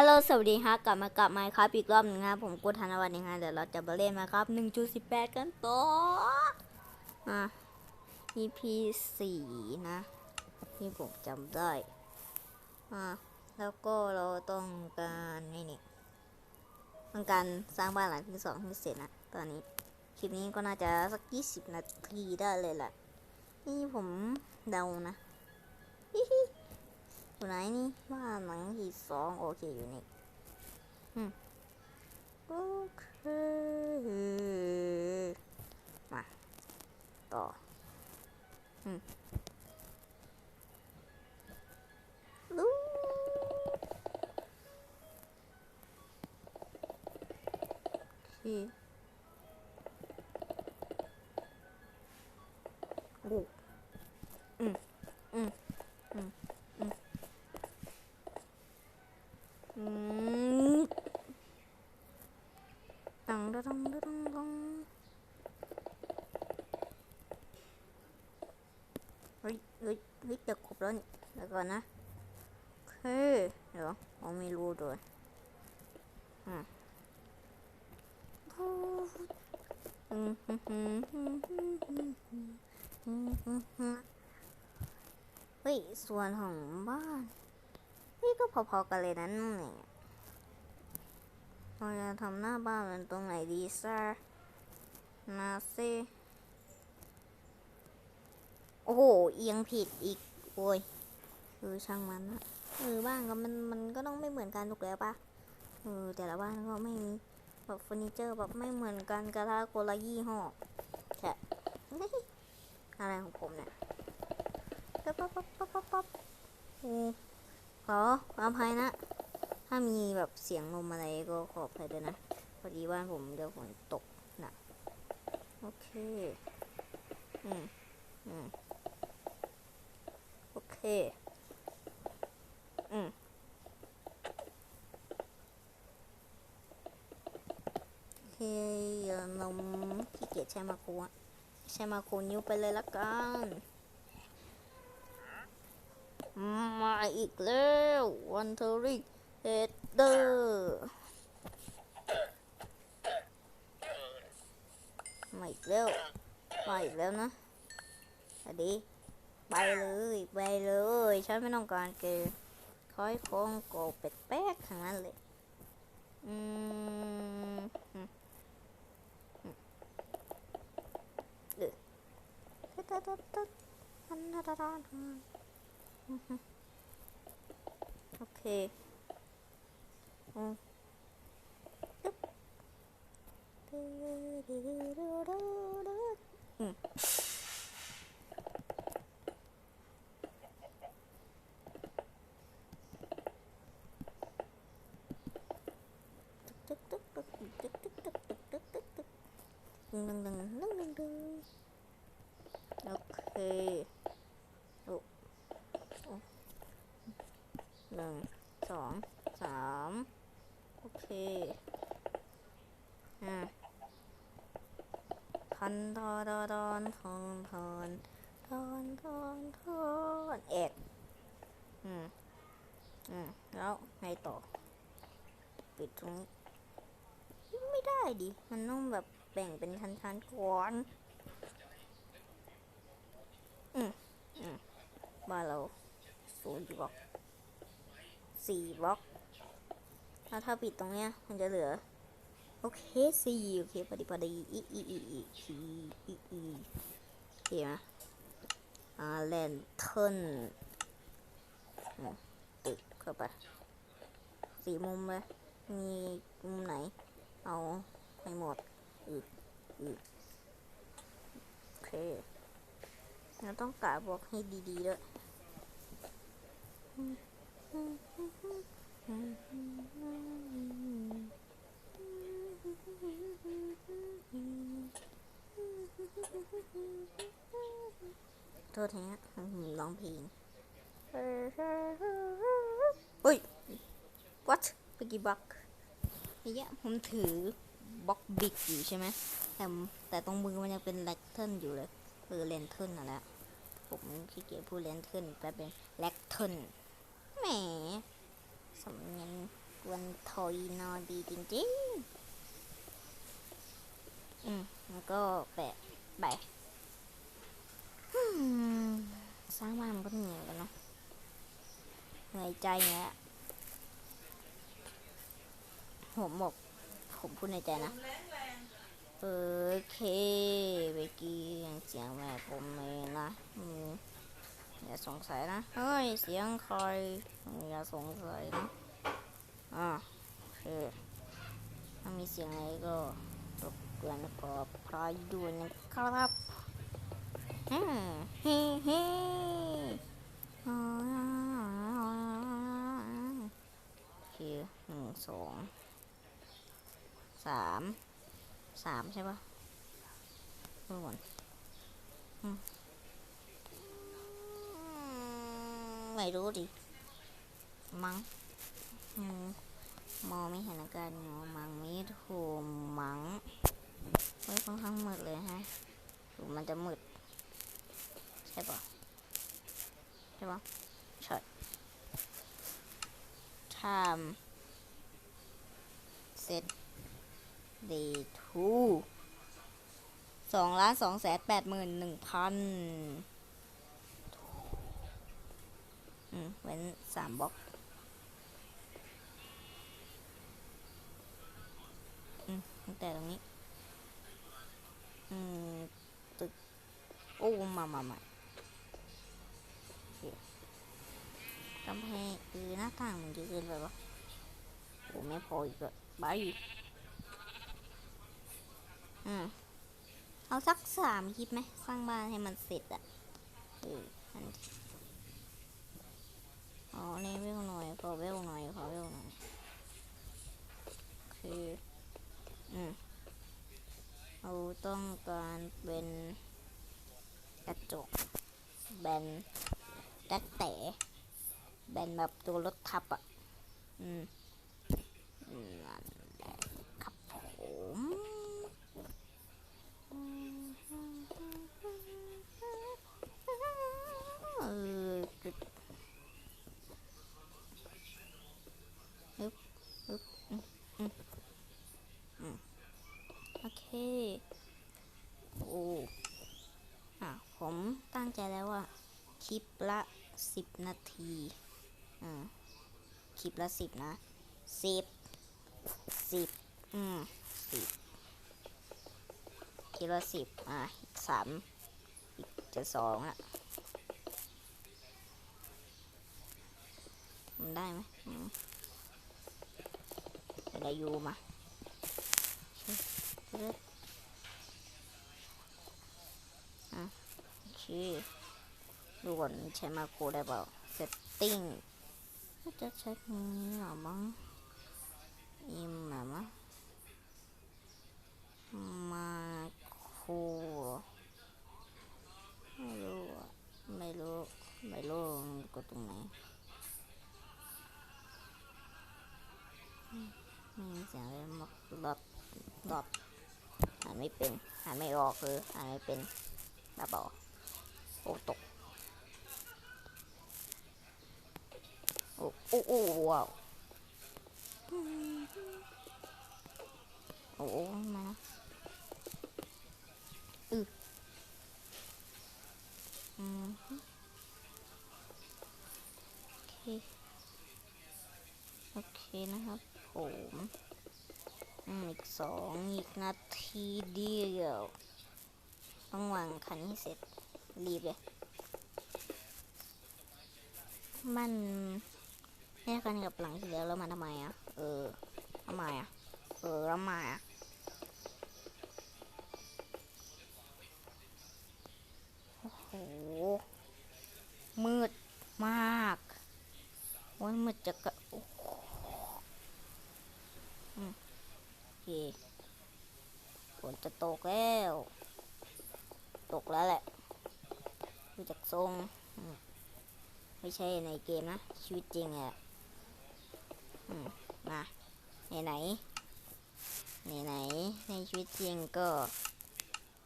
ฮัลโหล สวัสดีครับกลับมากับไมค์ครับอีกรอบหนึงนะครับผมกูธนวัฒน์นะครับเดี๋ยวเราจะมาเล่นมาครับ 1.18 กันต่ออะ EP 4 นะ ที่ผมจำได้อะแล้วก็เราต้องการนี่นี่ต้องการสร้างบ้านหลังที่สองให้เสร็จนะ ตอนนี้ คลิปนี้ก็น่าจะสัก 20 นาทีได้เลยแหละ นี่ผมเดานะฮิฮิ อยู่ไหนนี่บ้านหลังที่สองโอเคอยู่นี่โอเคมาต่ออืมลูโดงดงดงเฮ้ยเฮ้ยเฮ้ยจะครบแล้วนี่แล้วก่อนนะโอเคเดี๋ยวผมไม่รู้ด้วยอืมเฮ้ยส่วนของบ้านนี่ก็พอๆกันเลยนั้นเนี่ย เราจะทำหน้าบ้านเป็นตรงไหนดีซ่านาเซโอ้โห เอียงผิดอีก โอ้ยเออช่างมันนะเออบ้านก็มันมันก็ต้องไม่เหมือนกันถูกแล้วปะเออแต่ละบ้านก็ไม่มีแบบเฟอร์นิเจอร์แบบไม่เหมือนกันกระทะคนละยี่ห้อแค่อะไรของผมเนี่ยปั๊บปั๊บปั๊บปั๊บปั๊บปั๊บโอ้ขออภัยนะ ถ้ามีแบบเสียงลมอะไรก็ขออภัยด้วยนะ พอดีบ้านผมเดี๋ยวฝนตกนะโอเค อืมอืมโอเค อืมโอเคนมขี้เกียจใช้มาครอะใช้มาครนิ้วไปเลยละกันมาอีกแล้ววันเทอริก เดอร์มาอีกแล้วมาอีกแล้วนะสวัสดีไปเลยไปเลยฉันไม่ต้องการเกย์คอยคงโกเป็ดแป๊กทั้งนั้นเลยอืมเออตึ๊ดตึ๊ดตึ๊ดตึ๊ดอันนั้นอันนั้นอันนั้นโอเค à. Okay. Oh. Oh. Nâng. อเคอะทันทอดอดอนทอนทอนทอนทอนทอนเอกอืมอืมแล้วไงต่อ ปิดตรงนี้ไม่ได้ดิ มันต้องแบบแบ่งเป็นชั้นๆก่อน อืมอืมบ้านเราศูนย์บล็อกสี่บล็อก แล้วถ้าปิดตรงเนี้ย มันจะเหลือ โอเคสี่โอเคพอดีพอดีอีอีอีอีอีอีอีโอเคนอ่าแลนเทิร์นติดเข้าไปสี่มุมเลยมีมุมไหน เอาไปหมดอืออือโอเคเราต้องกะบล็อกให้ดีๆด้วย โทษทีนะร้องเพลงเฮ้ย what เมื่อกี้บล็อกเนี่ยผมถือบล็อกบิ๊กอยู่ใช่ไหมแต่แต่ตรงมือมันยังเป็นแลกเทิลอยู่เลยเออเลนเทิลน่ะแหละผมขี้เกียจพูดเลนเทิลแปลเป็นแลกเทิลแหม สำเนียงกวันทอยนอดีจริงๆ อืมแล้วก็แปะไปอืมสร้างบ้านมันก็เหนื่อยกันเนาะเหนื่อยใจเงี้ยผมบอกผมพูดในใจนะโอเคเบกกี้ยังเสียงแม่ผมเองนะอืม อย่าสงสัยนะเฮ้ยเสียงใครอย่าสงสัยนะอ่าโอเคถ้ามีเสียงอะไรก็ตกเตือนขอพรายด้วยนะครับฮ่าเฮ้เฮ้โอเคหนึ่งสองสามสามใช่ปะเมื่อวันอืม ไม่รู้ดิ มั้งมองไม่เห็นอาการเงมังม่ถูกมังเฮ้ยค่อนข้างมืดเลยฮะดูมันจะมืด ใช่ปะใช่ปะใช่ทำเสร็จเดทูสองล้านสองแสนแปดหมื่นหนึ่งพันอืม เว้นสามบล็อกตั้งแต่ตรงนี้ อืม ตึก โอ้ มามามาโอเคกำแพงคือหน้าต่างมันจะเกินไปปะโอ้ไม่พออีกอะไปอืมเอาสักสามคลิปไหม สร้างบ้านให้มันเสร็จอะเอออันนี้ อ๋อนี่เวลหน่อยขอเวลหน่อยขอเวลหน่อยคืออืมเราต้องการเป็นกระจกแบนดักแตะแบนแบบตัวรถทับอะ อืมนั่นแหละครับผมเออจุดอึ๊บอึ๊บอืมอืมอืมโอเค โอ้อะผมตั้งใจแล้วว่า คลิปละ สิบนาทีอ่าคลิปละสิบนะสิบสิบอืมสิบคลิปละสิบอะอีกสามอีกจะสองอะมันได้ไหมอืมจะได้ยูมาเลือกอะโอเค ดูก่อนใช้มาโครได้เปล่า setting น่าจะใช้ตรงนี้หรอมั้งอิมหรอมั้งมาโครไม่รู้ไม่รู้ไม่รู้กดตรงไหนมไม่มีเสียงเลยมักดอทดอทอ่านไม่เป็นอ่านไม่ออกคืออ่านไม่เป็นบ้าบอโอ้ตก โอ้โอ้โอ้ว้าวโอ้โอ้มาอืออืมโอเค โอเคนะครับผมอืมอีกสองอีกนาทีเดียว ต้องวางคันให้เสร็จ รีบเลย มัน แยกกันกับหลังที่แล้วแล้วมันทำไมอะ เออทำไมอะ เออทำไมอะโอ้โห มืดมากโอ้ยมืดจะกะโอ้โหอืมโอเคฝนจะตกแล้ว ตกแล้วแหละดูจากทรง ไม่ใช่ในเกมนะ ชีวิตจริงอะ ไหนไหนไหนไหนในชีวิตจริงก็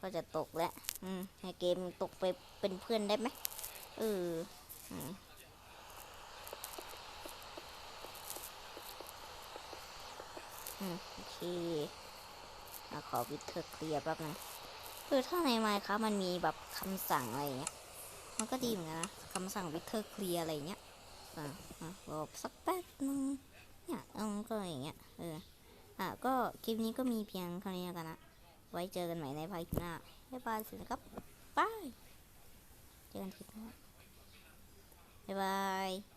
ก็จะตกแล้วอืมในเกมตกไปเป็นเพื่อนได้ไหมเอออืมอืมโอเคอะขอวิดเทอร์เคลียร์แป๊บนึงคือถ้าในไมค์ครับมันมีแบบคำสั่งอะไรเงี้ย มันก็ดีเหมือนกันนะคำสั่งวิดเทอร์เคลียร์อะไรเงี้ย อะอะรอสักแป๊บนึง เนี่ยเออก็อย่างเงี้ยเอออะก็คลิปนี้ก็มีเพียงเท่านี้แล้วกันนะไว้เจอกันใหม่ในภาคหน้าบ๊ายบายสวัสดีครับบายเจอกันคลิปหน้าบ๊ายบาย